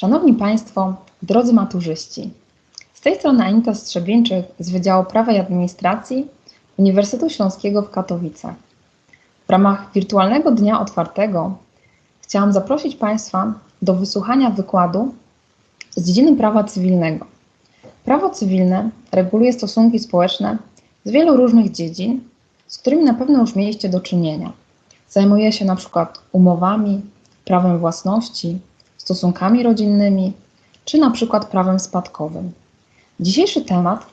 Szanowni Państwo, drodzy maturzyści, z tej strony Anita Strzebieńczyk z Wydziału Prawa i Administracji Uniwersytetu Śląskiego w Katowicach. W ramach wirtualnego dnia otwartego chciałam zaprosić Państwa do wysłuchania wykładu z dziedziny prawa cywilnego. Prawo cywilne reguluje stosunki społeczne z wielu różnych dziedzin, z którymi na pewno już mieliście do czynienia. Zajmuje się na przykład umowami, prawem własności, stosunkami rodzinnymi, czy na przykład prawem spadkowym. Dzisiejszy temat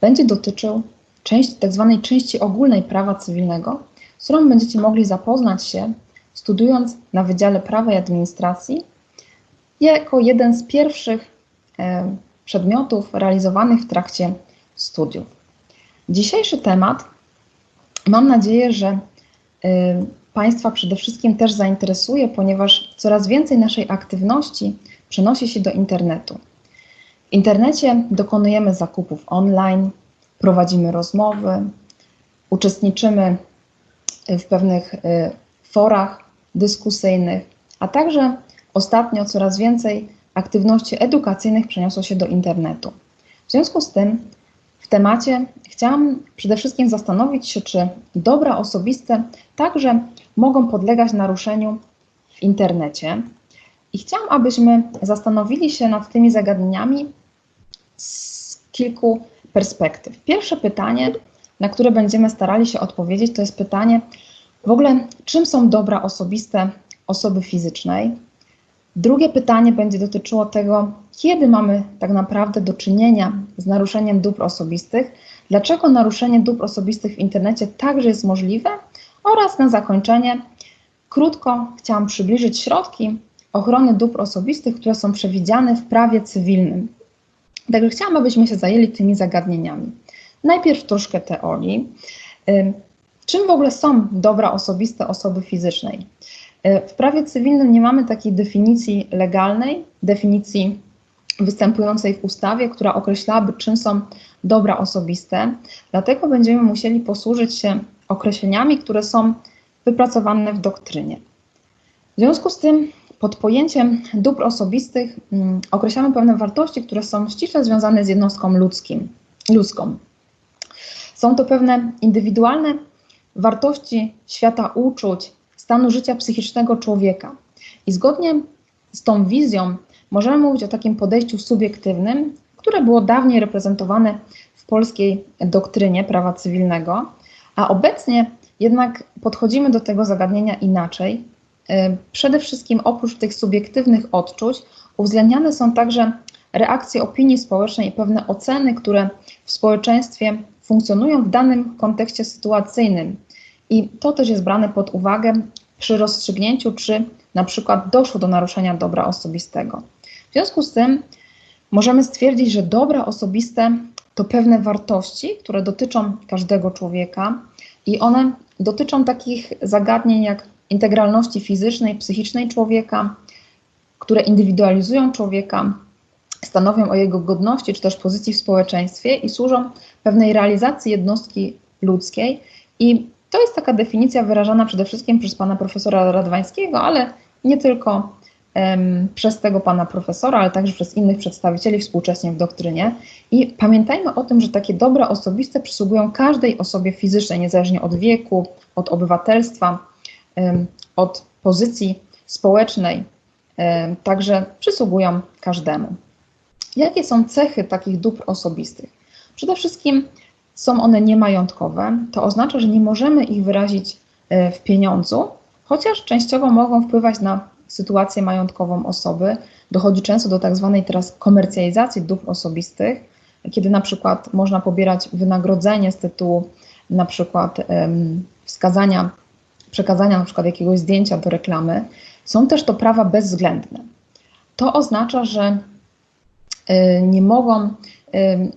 będzie dotyczył części, tak zwanej części ogólnej prawa cywilnego, z którą będziecie mogli zapoznać się studiując na Wydziale Prawa i Administracji jako jeden z pierwszych e, przedmiotów realizowanych w trakcie studiów. Dzisiejszy temat mam nadzieję, że y, Państwa przede wszystkim też zainteresuje, ponieważ coraz więcej naszej aktywności przenosi się do internetu. W internecie dokonujemy zakupów online, prowadzimy rozmowy, uczestniczymy w pewnych y, forach dyskusyjnych, a także ostatnio coraz więcej aktywności edukacyjnych przeniosło się do internetu. W związku z tym w temacie chciałam przede wszystkim zastanowić się, czy dobra osobiste także mogą podlegać naruszeniu w internecie. I chciałam, abyśmy zastanowili się nad tymi zagadnieniami z kilku perspektyw. Pierwsze pytanie, na które będziemy starali się odpowiedzieć, to jest pytanie w ogóle, czym są dobra osobiste osoby fizycznej? Drugie pytanie będzie dotyczyło tego, kiedy mamy tak naprawdę do czynienia z naruszeniem dóbr osobistych, dlaczego naruszenie dóbr osobistych w internecie także jest możliwe oraz na zakończenie krótko chciałam przybliżyć środki ochrony dóbr osobistych, które są przewidziane w prawie cywilnym. Także chciałam, abyśmy się zajęli tymi zagadnieniami. Najpierw troszkę teorii. Czym w ogóle są dobra osobiste osoby fizycznej? W prawie cywilnym nie mamy takiej definicji legalnej, definicji występującej w ustawie, która określałaby, czym są dobra osobiste. Dlatego będziemy musieli posłużyć się określeniami, które są wypracowane w doktrynie. W związku z tym, pod pojęciem dóbr osobistych mm, określamy pewne wartości, które są ściśle związane z jednostką ludzkim, ludzką. Są to pewne indywidualne wartości świata uczuć, stanu życia psychicznego człowieka. I zgodnie z tą wizją możemy mówić o takim podejściu subiektywnym, które było dawniej reprezentowane w polskiej doktrynie prawa cywilnego, a obecnie jednak podchodzimy do tego zagadnienia inaczej. Y, przede wszystkim oprócz tych subiektywnych odczuć uwzględniane są także reakcje opinii społecznej i pewne oceny, które w społeczeństwie funkcjonują w danym kontekście sytuacyjnym. I to też jest brane pod uwagę przy rozstrzygnięciu, czy na przykład doszło do naruszenia dobra osobistego. W związku z tym możemy stwierdzić, że dobra osobiste to pewne wartości, które dotyczą każdego człowieka i one dotyczą takich zagadnień jak integralności fizycznej, psychicznej człowieka, które indywidualizują człowieka, stanowią o jego godności czy też pozycji w społeczeństwie i służą pewnej realizacji jednostki ludzkiej. I to jest taka definicja wyrażana przede wszystkim przez pana profesora Radwańskiego, ale nie tylko przez tego pana profesora, ale także przez innych przedstawicieli współcześnie w doktrynie. I pamiętajmy o tym, że takie dobra osobiste przysługują każdej osobie fizycznej, niezależnie od wieku, od obywatelstwa, od pozycji społecznej, także przysługują każdemu. Jakie są cechy takich dóbr osobistych? Przede wszystkim są one niemajątkowe, to oznacza, że nie możemy ich wyrazić e, w pieniądzu, chociaż częściowo mogą wpływać na sytuację majątkową osoby. Dochodzi często do tak zwanej teraz komercjalizacji dóbr osobistych, kiedy na przykład można pobierać wynagrodzenie z tytułu na przykład wskazania, przekazania na przykład jakiegoś zdjęcia do reklamy. Są też to prawa bezwzględne. To oznacza, że y, nie mogą, y,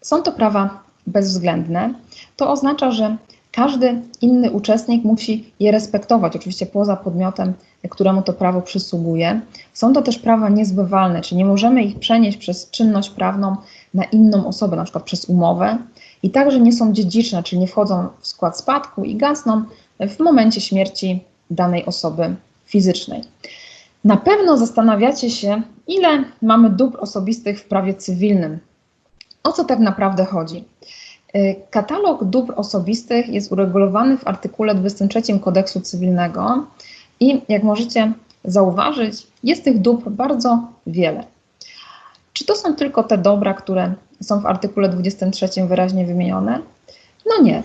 są to prawa bezwzględne, to oznacza, że każdy inny uczestnik musi je respektować, oczywiście poza podmiotem, któremu to prawo przysługuje. Są to też prawa niezbywalne, czyli nie możemy ich przenieść przez czynność prawną na inną osobę, na przykład przez umowę. I także nie są dziedziczne, czyli nie wchodzą w skład spadku i gasną w momencie śmierci danej osoby fizycznej. Na pewno zastanawiacie się, ile mamy dóbr osobistych w prawie cywilnym. O co tak naprawdę chodzi? Y, Katalog dóbr osobistych jest uregulowany w artykule 23 kodeksu cywilnego i jak możecie zauważyć, jest tych dóbr bardzo wiele. Czy to są tylko te dobra, które są w artykule 23 wyraźnie wymienione? No nie,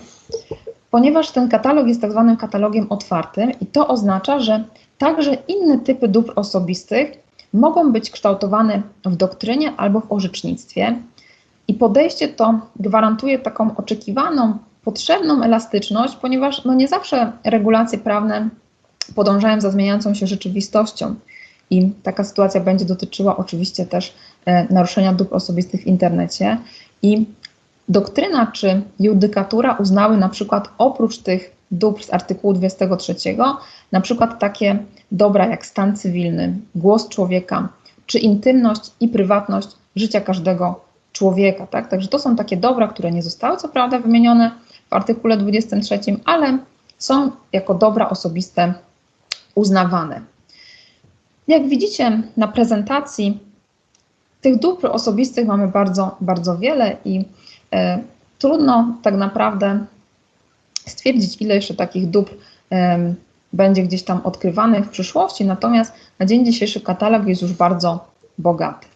ponieważ ten katalog jest tak zwanym katalogiem otwartym i to oznacza, że także inne typy dóbr osobistych mogą być kształtowane w doktrynie albo w orzecznictwie. I podejście to gwarantuje taką oczekiwaną, potrzebną elastyczność, ponieważ no nie zawsze regulacje prawne podążają za zmieniającą się rzeczywistością. I taka sytuacja będzie dotyczyła oczywiście też e, naruszenia dóbr osobistych w internecie. I doktryna czy judykatura uznały na przykład oprócz tych dóbr z artykułu 23, na przykład takie dobra jak stan cywilny, głos człowieka, czy intymność i prywatność życia każdego człowieka. Tak? Także to są takie dobra, które nie zostały co prawda wymienione w artykule 23, ale są jako dobra osobiste uznawane. Jak widzicie na prezentacji, tych dóbr osobistych mamy bardzo, bardzo wiele i e, trudno tak naprawdę stwierdzić, ile jeszcze takich dóbr e, będzie gdzieś tam odkrywanych w przyszłości, natomiast na dzień dzisiejszy katalog jest już bardzo bogaty.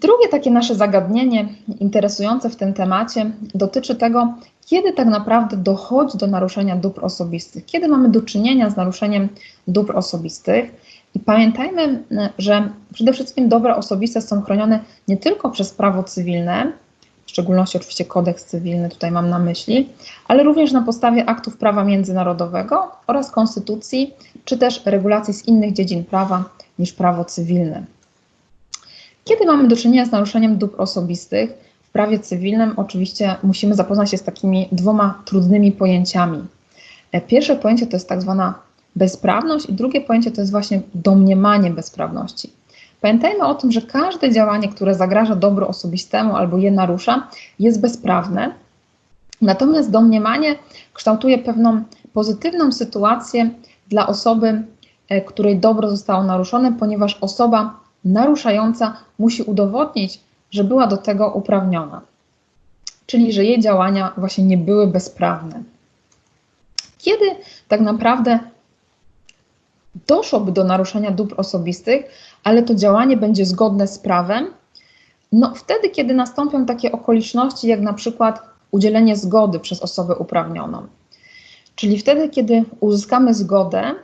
Drugie takie nasze zagadnienie interesujące w tym temacie dotyczy tego, kiedy tak naprawdę dochodzi do naruszenia dóbr osobistych, kiedy mamy do czynienia z naruszeniem dóbr osobistych. I pamiętajmy, że przede wszystkim dobra osobiste są chronione nie tylko przez prawo cywilne, w szczególności oczywiście kodeks cywilny, tutaj mam na myśli, ale również na podstawie aktów prawa międzynarodowego oraz konstytucji, czy też regulacji z innych dziedzin prawa niż prawo cywilne. Kiedy mamy do czynienia z naruszeniem dóbr osobistych w prawie cywilnym, oczywiście musimy zapoznać się z takimi dwoma trudnymi pojęciami. E, pierwsze pojęcie to jest tak zwana bezprawność i drugie pojęcie to jest właśnie domniemanie bezprawności. Pamiętajmy o tym, że każde działanie, które zagraża dobru osobistemu albo je narusza, jest bezprawne. Natomiast domniemanie kształtuje pewną pozytywną sytuację dla osoby, e, której dobro zostało naruszone, ponieważ osoba naruszająca musi udowodnić, że była do tego uprawniona, czyli że jej działania właśnie nie były bezprawne. Kiedy tak naprawdę doszłoby do naruszenia dóbr osobistych, ale to działanie będzie zgodne z prawem, no wtedy, kiedy nastąpią takie okoliczności, jak na przykład udzielenie zgody przez osobę uprawnioną. Czyli wtedy, kiedy uzyskamy zgodę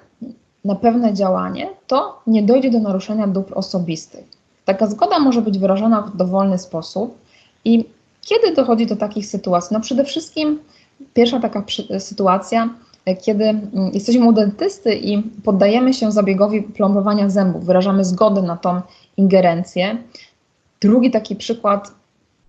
na pewne działanie, to nie dojdzie do naruszenia dóbr osobistych. Taka zgoda może być wyrażona w dowolny sposób i kiedy dochodzi do takich sytuacji? No przede wszystkim pierwsza taka sytuacja, e, kiedy mm, jesteśmy u dentysty i poddajemy się zabiegowi plombowania zębów, wyrażamy zgodę na tą ingerencję. Drugi taki przykład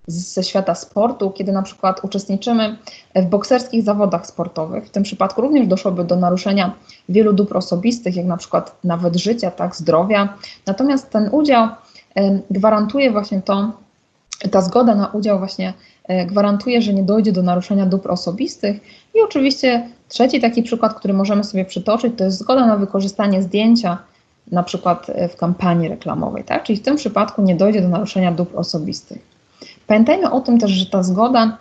ze świata sportu, kiedy na przykład uczestniczymy w bokserskich zawodach sportowych. W tym przypadku również doszłoby do naruszenia wielu dóbr osobistych, jak na przykład nawet życia, tak, zdrowia. Natomiast ten udział gwarantuje właśnie to, ta zgoda na udział właśnie e, gwarantuje, że nie dojdzie do naruszenia dóbr osobistych. I oczywiście trzeci taki przykład, który możemy sobie przytoczyć, to jest zgoda na wykorzystanie zdjęcia na przykład e, w kampanii reklamowej, tak? Czyli w tym przypadku nie dojdzie do naruszenia dóbr osobistych. Pamiętajmy o tym też, że ta zgoda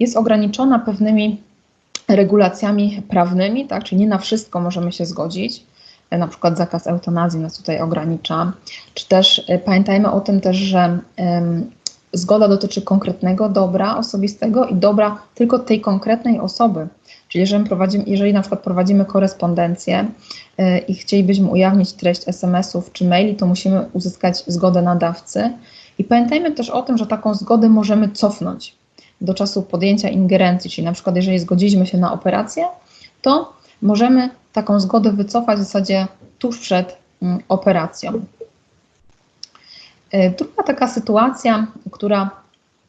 jest ograniczona pewnymi regulacjami prawnymi, tak? czyli nie na wszystko możemy się zgodzić. E, na przykład zakaz eutanazji nas tutaj ogranicza, czy też e, pamiętajmy o tym też, że zgoda dotyczy konkretnego dobra osobistego i dobra tylko tej konkretnej osoby. Czyli jeżeli, prowadzimy, jeżeli na przykład prowadzimy korespondencję y, i chcielibyśmy ujawnić treść SMS-ów czy maili, to musimy uzyskać zgodę nadawcy. I pamiętajmy też o tym, że taką zgodę możemy cofnąć do czasu podjęcia ingerencji, czyli na przykład jeżeli zgodziliśmy się na operację, to możemy taką zgodę wycofać w zasadzie tuż przed mm, operacją. E, druga taka sytuacja, która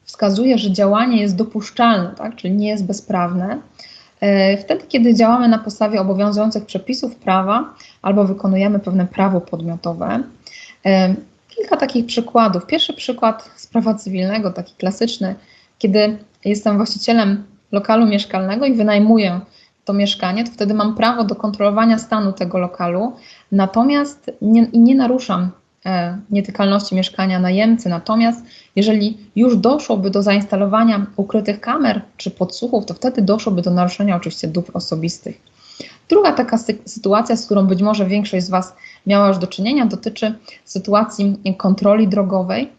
wskazuje, że działanie jest dopuszczalne, tak, czyli nie jest bezprawne, e, wtedy, kiedy działamy na podstawie obowiązujących przepisów prawa albo wykonujemy pewne prawo podmiotowe. Kilka takich przykładów. Pierwszy przykład z prawa cywilnego, taki klasyczny, kiedy jestem właścicielem lokalu mieszkalnego i wynajmuję to mieszkanie, to wtedy mam prawo do kontrolowania stanu tego lokalu, natomiast nie, i nie naruszam e, nietykalności mieszkania najemcy. Natomiast jeżeli już doszłoby do zainstalowania ukrytych kamer czy podsłuchów, to wtedy doszłoby do naruszenia oczywiście dóbr osobistych. Druga taka sy sytuacja, z którą być może większość z Was miała już do czynienia, dotyczy sytuacji kontroli drogowej.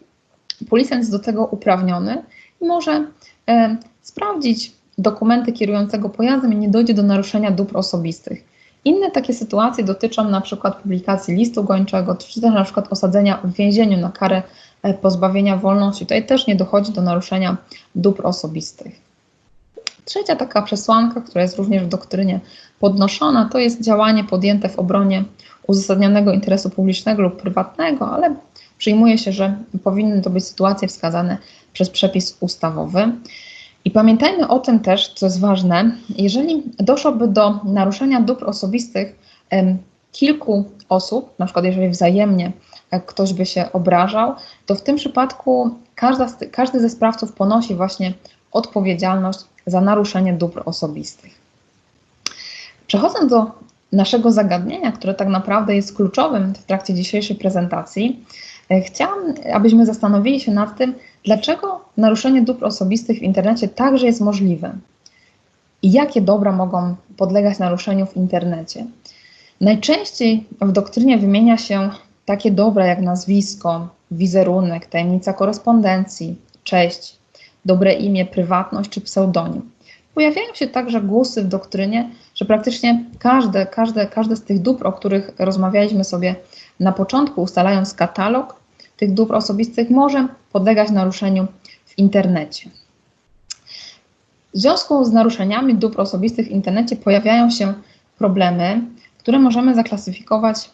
Policjant jest do tego uprawniony i może e, sprawdzić dokumenty kierującego pojazdem i nie dojdzie do naruszenia dóbr osobistych. Inne takie sytuacje dotyczą na przykład publikacji listu gończego, czy też na przykład osadzenia w więzieniu na karę e, pozbawienia wolności. Tutaj też nie dochodzi do naruszenia dóbr osobistych. Trzecia taka przesłanka, która jest również w doktrynie podnoszona, to jest działanie podjęte w obronie uzasadnionego interesu publicznego lub prywatnego, ale przyjmuje się, że powinny to być sytuacje wskazane przez przepis ustawowy. I pamiętajmy o tym też, co jest ważne, jeżeli doszłoby do naruszenia dóbr osobistych kilku osób, na przykład jeżeli wzajemnie e, ktoś by się obrażał, to w tym przypadku każda, każdy ze sprawców ponosi właśnie odpowiedzialność za naruszenie dóbr osobistych. Przechodząc do naszego zagadnienia, które tak naprawdę jest kluczowym w trakcie dzisiejszej prezentacji, e, chciałam, abyśmy zastanowili się nad tym, dlaczego naruszenie dóbr osobistych w internecie także jest możliwe i jakie dobra mogą podlegać naruszeniu w internecie. Najczęściej w doktrynie wymienia się takie dobra jak nazwisko, wizerunek, tajemnica korespondencji, cześć, dobre imię, prywatność czy pseudonim. Pojawiają się także głosy w doktrynie, że praktycznie każde, każde, każde z tych dóbr, o których rozmawialiśmy sobie na początku, ustalając katalog tych dóbr osobistych, może podlegać naruszeniu w internecie. W związku z naruszeniami dóbr osobistych w internecie pojawiają się problemy, które możemy zaklasyfikować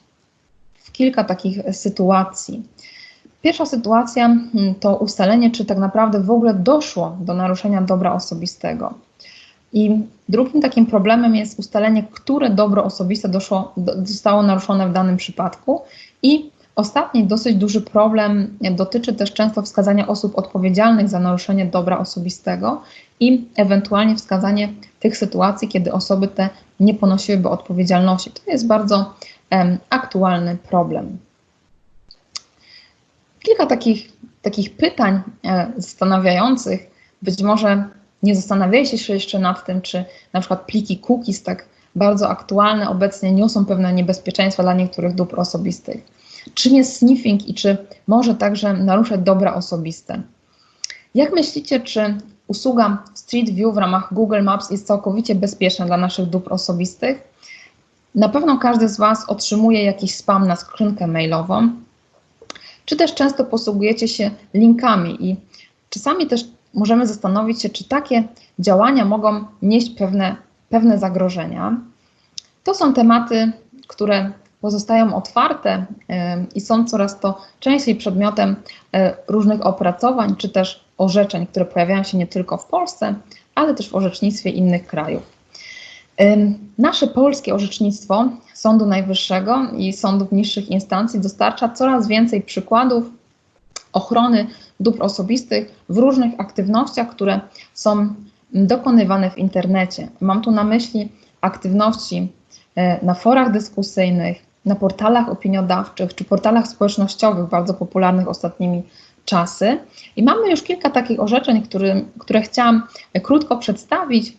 w kilka takich sytuacji. Pierwsza sytuacja hmm, to ustalenie, czy tak naprawdę w ogóle doszło do naruszenia dobra osobistego. I drugim takim problemem jest ustalenie, które dobro osobiste doszło, zostało naruszone w danym przypadku. I ostatni dosyć duży problem dotyczy też często wskazania osób odpowiedzialnych za naruszenie dobra osobistego i ewentualnie wskazanie tych sytuacji, kiedy osoby te nie ponosiłyby odpowiedzialności. To jest bardzo aktualny problem. Kilka takich, takich pytań e, zastanawiających, być może nie zastanawialiście się jeszcze nad tym, czy na przykład pliki cookies, tak bardzo aktualne obecnie, niosą pewne niebezpieczeństwa dla niektórych dóbr osobistych. Czym jest sniffing i czy może także naruszać dobra osobiste? Jak myślicie, czy usługa Street View w ramach Google Maps jest całkowicie bezpieczna dla naszych dóbr osobistych? Na pewno każdy z Was otrzymuje jakiś spam na skrzynkę mailową, czy też często posługujecie się linkami i czasami też możemy zastanowić się, czy takie działania mogą nieść pewne, pewne zagrożenia. To są tematy, które pozostają otwarte i są coraz to częściej przedmiotem e, różnych opracowań czy też orzeczeń, które pojawiają się nie tylko w Polsce, ale też w orzecznictwie innych krajów. Nasze polskie orzecznictwo Sądu Najwyższego i sądów niższych instancji dostarcza coraz więcej przykładów ochrony dóbr osobistych w różnych aktywnościach, które są dokonywane w internecie. Mam tu na myśli aktywności e, na forach dyskusyjnych, na portalach opiniodawczych czy portalach społecznościowych, bardzo popularnych ostatnimi czasy. I mamy już kilka takich orzeczeń, który, które chciałam krótko przedstawić, e,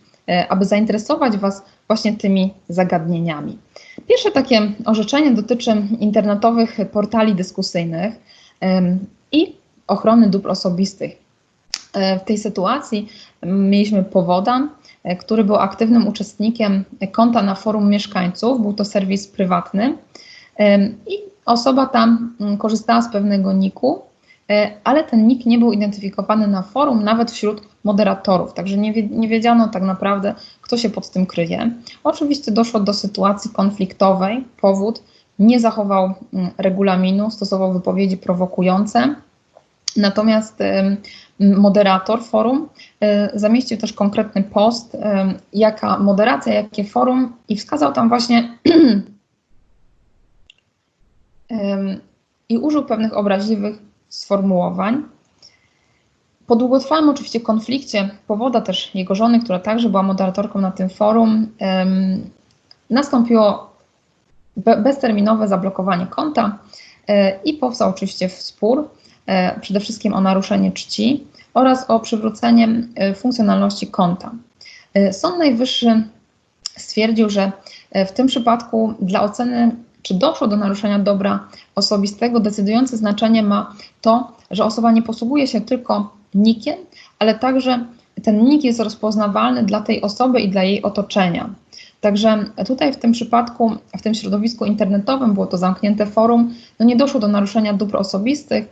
aby zainteresować Was właśnie tymi zagadnieniami. Pierwsze takie orzeczenie dotyczy internetowych portali dyskusyjnych i ochrony dóbr osobistych. E, w tej sytuacji mieliśmy powoda, e, który był aktywnym uczestnikiem konta na forum mieszkańców, był to serwis prywatny i osoba tam mm, korzystała z pewnego niku, e, ale ten nick nie był identyfikowany na forum, nawet wśród moderatorów, także nie, nie wiedziano tak naprawdę, kto się pod tym kryje. Oczywiście doszło do sytuacji konfliktowej, powód nie zachował mm, regulaminu, stosował wypowiedzi prowokujące, Natomiast moderator forum e, zamieścił też konkretny post, jaka moderacja, jakie forum i wskazał tam właśnie i użył pewnych obraźliwych sformułowań. Po długotrwałym oczywiście konflikcie powoda też jego żony, która także była moderatorką na tym forum, nastąpiło bezterminowe zablokowanie konta i powstał oczywiście spór, przede wszystkim o naruszenie czci oraz o przywrócenie funkcjonalności konta. Sąd Najwyższy stwierdził, że w tym przypadku dla oceny, czy doszło do naruszenia dobra osobistego, decydujące znaczenie ma to, że osoba nie posługuje się tylko nikiem, ale także ten nick jest rozpoznawalny dla tej osoby i dla jej otoczenia. Także tutaj w tym przypadku, w tym środowisku internetowym, było to zamknięte forum, no nie doszło do naruszenia dóbr osobistych,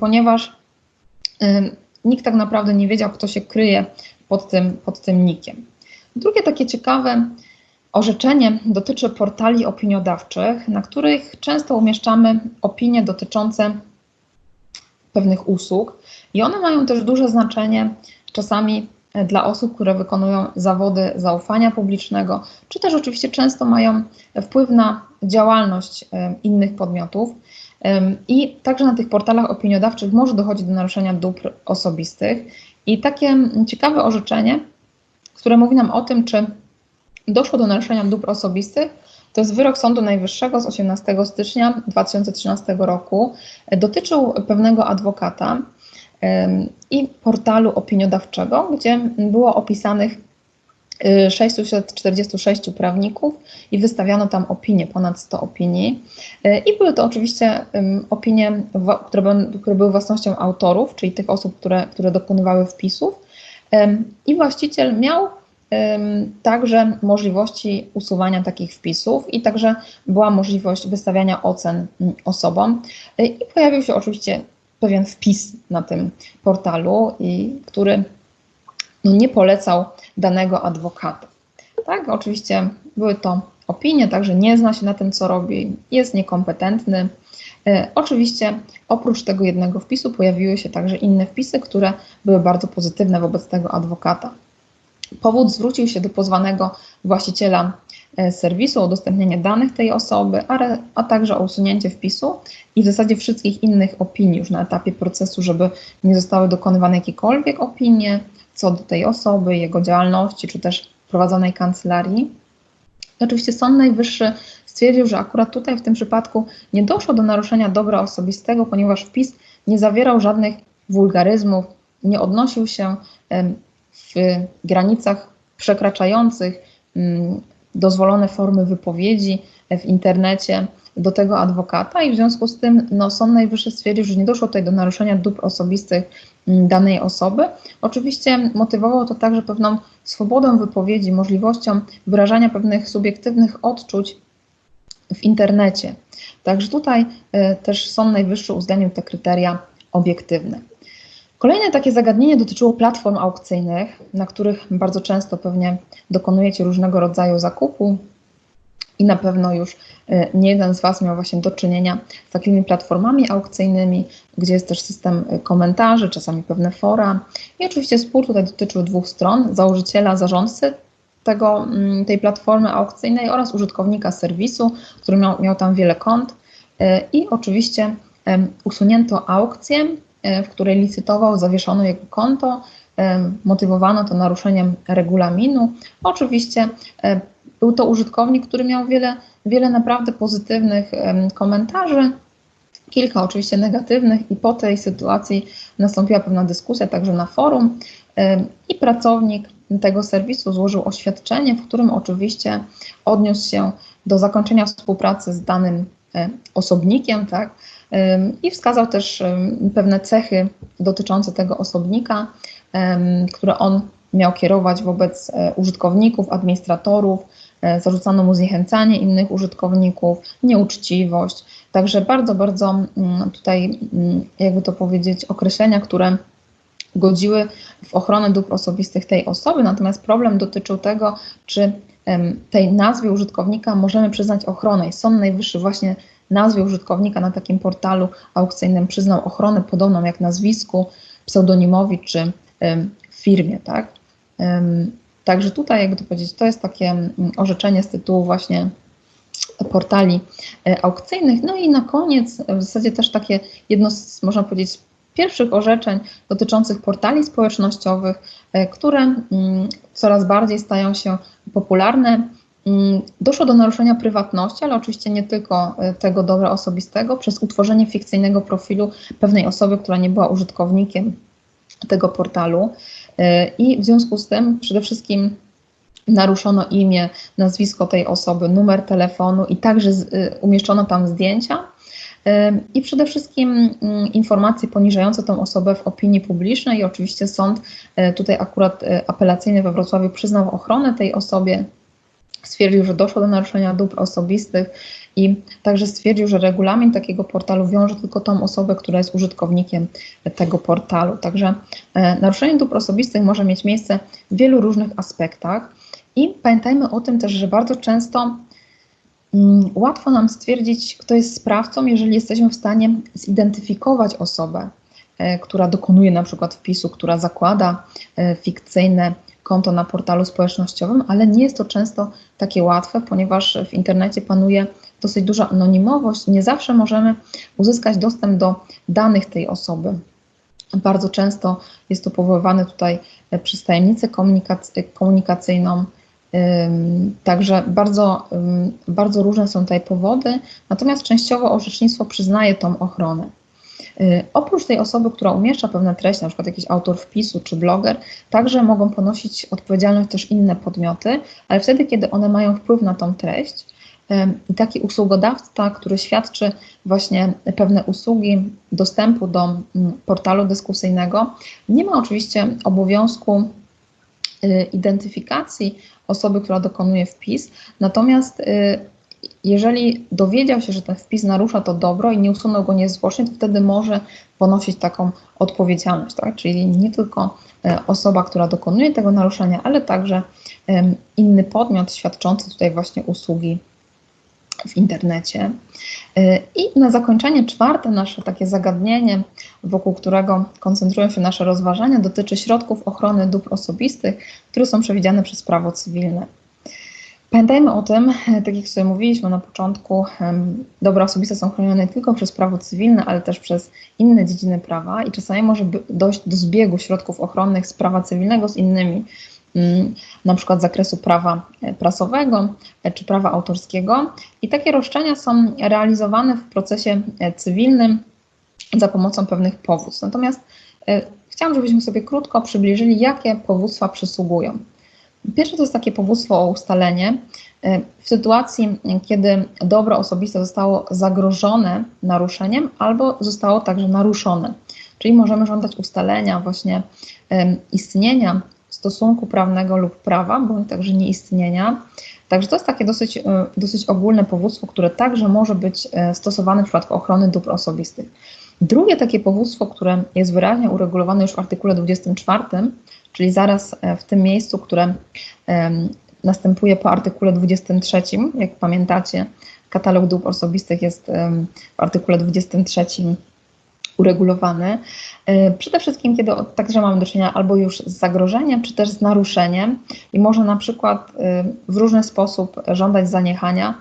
ponieważ y, nikt tak naprawdę nie wiedział, kto się kryje pod tym, pod tym nikiem. Drugie takie ciekawe orzeczenie dotyczy portali opiniodawczych, na których często umieszczamy opinie dotyczące pewnych usług i one mają też duże znaczenie czasami e, dla osób, które wykonują zawody zaufania publicznego, czy też oczywiście często mają wpływ na działalność e, innych podmiotów. I także na tych portalach opiniodawczych może dochodzić do naruszenia dóbr osobistych. I takie ciekawe orzeczenie, które mówi nam o tym, czy doszło do naruszenia dóbr osobistych, to jest wyrok Sądu Najwyższego z 18 stycznia 2013 roku. Dotyczył pewnego adwokata i portalu opiniodawczego, gdzie było opisanych 646 y, prawników i wystawiano tam opinie, ponad 100 opinii. Y, I były to oczywiście opinie, które były własnością autorów, czyli tych osób, które, które dokonywały wpisów. I właściciel miał także możliwości usuwania takich wpisów i także była możliwość wystawiania ocen mm, osobom. Y, I pojawił się oczywiście pewien wpis na tym portalu, i, który no, nie polecał danego adwokata. Tak, oczywiście były to opinie, także nie zna się na tym, co robi, jest niekompetentny. E, oczywiście oprócz tego jednego wpisu pojawiły się także inne wpisy, które były bardzo pozytywne wobec tego adwokata. Powód zwrócił się do pozwanego właściciela e, serwisu o udostępnienie danych tej osoby, a, a, także o usunięcie wpisu i w zasadzie wszystkich innych opinii już na etapie procesu, żeby nie zostały dokonywane jakiekolwiek opinie co do tej osoby, jego działalności, czy też prowadzonej kancelarii. Oczywiście Sąd Najwyższy stwierdził, że akurat tutaj w tym przypadku nie doszło do naruszenia dobra osobistego, ponieważ wpis nie zawierał żadnych wulgaryzmów, nie odnosił się w granicach przekraczających mm, dozwolone formy wypowiedzi w internecie do tego adwokata i w związku z tym no, Sąd Najwyższy stwierdził, że nie doszło tutaj do naruszenia dóbr osobistych mm, danej osoby. Oczywiście motywowało to także pewną swobodą wypowiedzi, możliwością wyrażania pewnych subiektywnych odczuć w internecie. Także tutaj y, też Sąd Najwyższy uwzględnił te kryteria obiektywne. Kolejne takie zagadnienie dotyczyło platform aukcyjnych, na których bardzo często pewnie dokonujecie różnego rodzaju zakupu i na pewno już y, nie jeden z Was miał właśnie do czynienia z takimi platformami aukcyjnymi, gdzie jest też system y, komentarzy, czasami pewne fora. I oczywiście spór tutaj dotyczył dwóch stron, założyciela, zarządcy tego, mm, tej platformy aukcyjnej oraz użytkownika serwisu, który miał, miał tam wiele kont. Y, I oczywiście usunięto aukcję, w której licytował, zawieszono jego konto, motywowano to naruszeniem regulaminu. Oczywiście był to użytkownik, który miał wiele, wiele naprawdę pozytywnych komentarzy, kilka oczywiście negatywnych, i po tej sytuacji nastąpiła pewna dyskusja także na forum. I pracownik tego serwisu złożył oświadczenie, w którym oczywiście odniósł się do zakończenia współpracy z danym osobnikiem, tak, i wskazał też pewne cechy dotyczące tego osobnika, które on miał kierować wobec e, użytkowników, administratorów, E, zarzucano mu zniechęcanie innych użytkowników, nieuczciwość. Także bardzo, bardzo mm, tutaj, mm, jakby to powiedzieć, określenia, które godziły w ochronę dóbr osobistych tej osoby, natomiast problem dotyczył tego, czy tej nazwie użytkownika możemy przyznać ochronę. I Sąd Najwyższy właśnie nazwie użytkownika na takim portalu aukcyjnym przyznał ochronę podobną jak nazwisku, pseudonimowi czy firmie, tak? Także tutaj, jakby to powiedzieć, to jest takie mm, orzeczenie z tytułu właśnie portali e, aukcyjnych. No i na koniec w zasadzie też takie jedno z, można powiedzieć, pierwszych orzeczeń dotyczących portali społecznościowych, e, które mm, coraz bardziej stają się popularne doszło do naruszenia prywatności, ale oczywiście nie tylko e, tego dobra osobistego, przez utworzenie fikcyjnego profilu pewnej osoby, która nie była użytkownikiem tego portalu. I w związku z tym przede wszystkim naruszono imię, nazwisko tej osoby, numer telefonu i także umieszczono tam zdjęcia. I przede wszystkim mm, informacje poniżające tą osobę w opinii publicznej. I oczywiście sąd e, tutaj akurat e, apelacyjny we Wrocławiu przyznał ochronę tej osobie, stwierdził, że doszło do naruszenia dóbr osobistych i także stwierdził, że regulamin takiego portalu wiąże tylko tą osobę, która jest użytkownikiem tego portalu. Także e, naruszenie dóbr osobistych może mieć miejsce w wielu różnych aspektach i pamiętajmy o tym też, że bardzo często Mm, łatwo nam stwierdzić, kto jest sprawcą, jeżeli jesteśmy w stanie zidentyfikować osobę, e, która dokonuje na przykład wpisu, która zakłada e, fikcyjne konto na portalu społecznościowym, ale nie jest to często takie łatwe, ponieważ w internecie panuje dosyć duża anonimowość. Nie zawsze możemy uzyskać dostęp do danych tej osoby. Bardzo często jest to powoływane tutaj e, przez tajemnicę komunikacyjną, Także bardzo, bardzo różne są tutaj powody, natomiast częściowo orzecznictwo przyznaje tą ochronę. Y, oprócz tej osoby, która umieszcza pewne treści, na przykład jakiś autor wpisu czy bloger, także mogą ponosić odpowiedzialność też inne podmioty, ale wtedy, kiedy one mają wpływ na tą treść. I taki usługodawca, który świadczy właśnie pewne usługi dostępu do portalu dyskusyjnego, nie ma oczywiście obowiązku y, identyfikacji osoby, która dokonuje wpis. Natomiast y, jeżeli dowiedział się, że ten wpis narusza to dobro i nie usunął go niezwłocznie, to wtedy może ponosić taką odpowiedzialność, tak? Czyli nie tylko e, osoba, która dokonuje tego naruszenia, ale także inny podmiot świadczący tutaj właśnie usługi w internecie. Y, I na zakończenie czwarte nasze takie zagadnienie, wokół którego koncentrują się nasze rozważania, dotyczy środków ochrony dóbr osobistych, które są przewidziane przez prawo cywilne. Pamiętajmy o tym, tak jak sobie mówiliśmy na początku, dobra osobiste są chronione tylko przez prawo cywilne, ale też przez inne dziedziny prawa i czasami może dojść do zbiegu środków ochronnych z prawa cywilnego z innymi Mm, na przykład z zakresu prawa e, prasowego e, czy prawa autorskiego. I takie roszczenia są realizowane w procesie e, cywilnym za pomocą pewnych powództw. Natomiast chciałam, żebyśmy sobie krótko przybliżyli, jakie powództwa przysługują. Pierwsze to jest takie powództwo o ustalenie. W sytuacji, kiedy dobro osobiste zostało zagrożone naruszeniem albo zostało także naruszone. Czyli możemy żądać ustalenia właśnie istnienia stosunku prawnego lub prawa, bądź także nieistnienia. Także to jest takie dosyć, e, dosyć ogólne powództwo, które także może być e, stosowane w przypadku ochrony dóbr osobistych. Drugie takie powództwo, które jest wyraźnie uregulowane już w artykule 24, czyli zaraz e, w tym miejscu, które następuje po artykule 23, jak pamiętacie, katalog dóbr osobistych jest w artykule 23 uregulowany. E, przede wszystkim, kiedy także mamy do czynienia albo już z zagrożeniem, czy też z naruszeniem i można na przykład e, w różny sposób żądać zaniechania,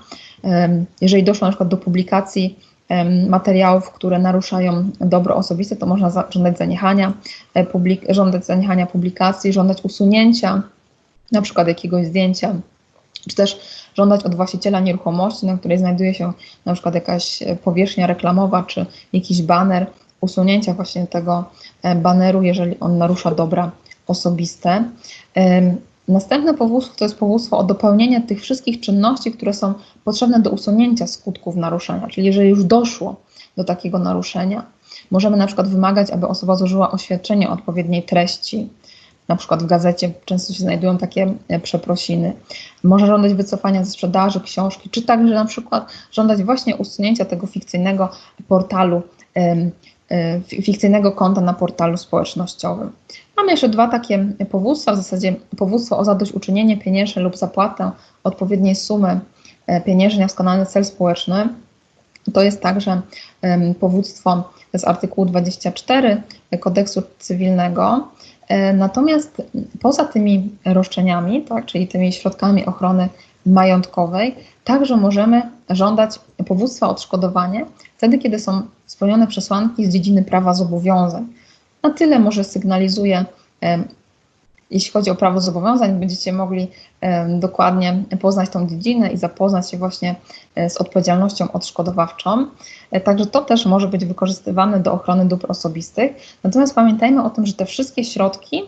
jeżeli doszło na przykład do publikacji materiałów, które naruszają dobro osobiste, to można żądać zaniechania, publik żądać zaniechania publikacji, żądać usunięcia na przykład jakiegoś zdjęcia, czy też żądać od właściciela nieruchomości, na której znajduje się na przykład jakaś powierzchnia reklamowa, czy jakiś baner, usunięcia właśnie tego e, baneru, jeżeli on narusza dobra osobiste. Następne powództwo to jest powództwo o dopełnienie tych wszystkich czynności, które są potrzebne do usunięcia skutków naruszenia, czyli jeżeli już doszło do takiego naruszenia, możemy na przykład wymagać, aby osoba złożyła oświadczenie o odpowiedniej treści, na przykład w gazecie często się znajdują takie e, przeprosiny. Może żądać wycofania ze sprzedaży książki, czy także na przykład żądać właśnie usunięcia tego fikcyjnego portalu E, fikcyjnego konta na portalu społecznościowym. Mamy jeszcze dwa takie powództwa, w zasadzie powództwo o zadośćuczynienie pieniężne lub zapłatę odpowiedniej sumy e, pieniężnej na cel społeczny. To jest także powództwo z artykułu 24 kodeksu cywilnego. E, natomiast poza tymi roszczeniami, tak, czyli tymi środkami ochrony majątkowej, także możemy żądać powództwa odszkodowanie wtedy, kiedy są spełnione przesłanki z dziedziny prawa zobowiązań. Na tyle może sygnalizuje jeśli chodzi o prawo zobowiązań, będziecie mogli dokładnie poznać tą dziedzinę i zapoznać się właśnie z odpowiedzialnością odszkodowawczą. Także to też może być wykorzystywane do ochrony dóbr osobistych. Natomiast pamiętajmy o tym, że te wszystkie środki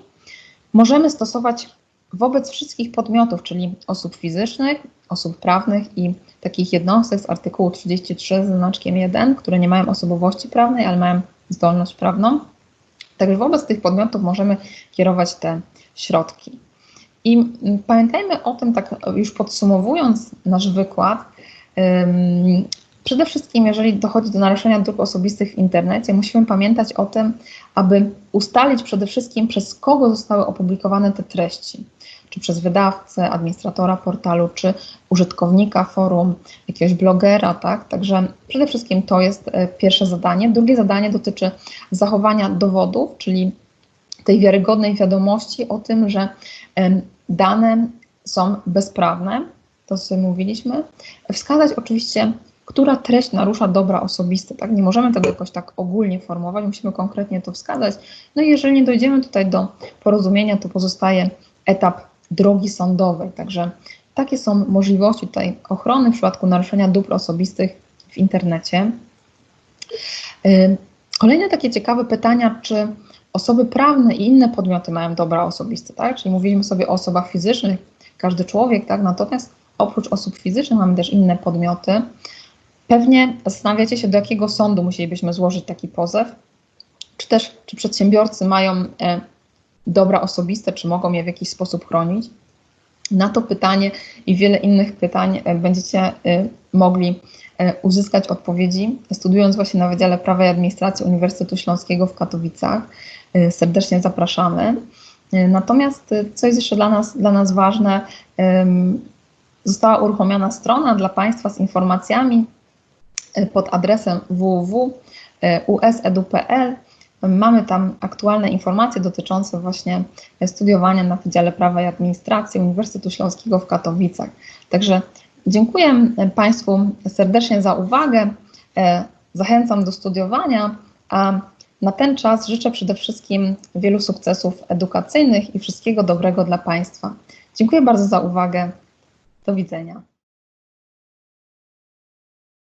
możemy stosować wobec wszystkich podmiotów, czyli osób fizycznych, osób prawnych i takich jednostek z artykułu 33 z znaczkiem 1, które nie mają osobowości prawnej, ale mają zdolność prawną. Także wobec tych podmiotów możemy kierować te środki. I pamiętajmy o tym, tak już podsumowując nasz wykład, przede wszystkim, jeżeli dochodzi do naruszenia dóbr osobistych w internecie, musimy pamiętać o tym, aby ustalić przede wszystkim, przez kogo zostały opublikowane te treści czy przez wydawcę, administratora portalu, czy użytkownika forum, jakiegoś blogera, tak? Także przede wszystkim to jest e, pierwsze zadanie. Drugie zadanie dotyczy zachowania dowodów, czyli tej wiarygodnej wiadomości o tym, że dane są bezprawne, to co mówiliśmy. Wskazać oczywiście, która treść narusza dobra osobiste, tak? Nie możemy tego jakoś tak ogólnie formować, musimy konkretnie to wskazać. No i jeżeli nie dojdziemy tutaj do porozumienia, to pozostaje etap drogi sądowej. Także takie są możliwości tutaj ochrony w przypadku naruszenia dóbr osobistych w internecie. Kolejne takie ciekawe pytania, czy osoby prawne i inne podmioty mają dobra osobiste, tak? Czyli mówiliśmy sobie o osobach fizycznych, każdy człowiek, tak? Natomiast oprócz osób fizycznych mamy też inne podmioty. Pewnie zastanawiacie się, do jakiego sądu musielibyśmy złożyć taki pozew, czy też czy przedsiębiorcy mają e, dobra osobiste, czy mogą je w jakiś sposób chronić? Na to pytanie i wiele innych pytań e, będziecie e, mogli e, uzyskać odpowiedzi, studiując właśnie na Wydziale Prawa i Administracji Uniwersytetu Śląskiego w Katowicach. Serdecznie zapraszamy. Natomiast co jest jeszcze dla nas, dla nas ważne, została uruchomiona strona dla Państwa z informacjami pod adresem www.usedu.pl Mamy tam aktualne informacje dotyczące właśnie studiowania na Wydziale Prawa i Administracji Uniwersytetu Śląskiego w Katowicach. Także dziękuję Państwu serdecznie za uwagę. E, zachęcam do studiowania, a na ten czas życzę przede wszystkim wielu sukcesów edukacyjnych i wszystkiego dobrego dla Państwa. Dziękuję bardzo za uwagę. Do widzenia.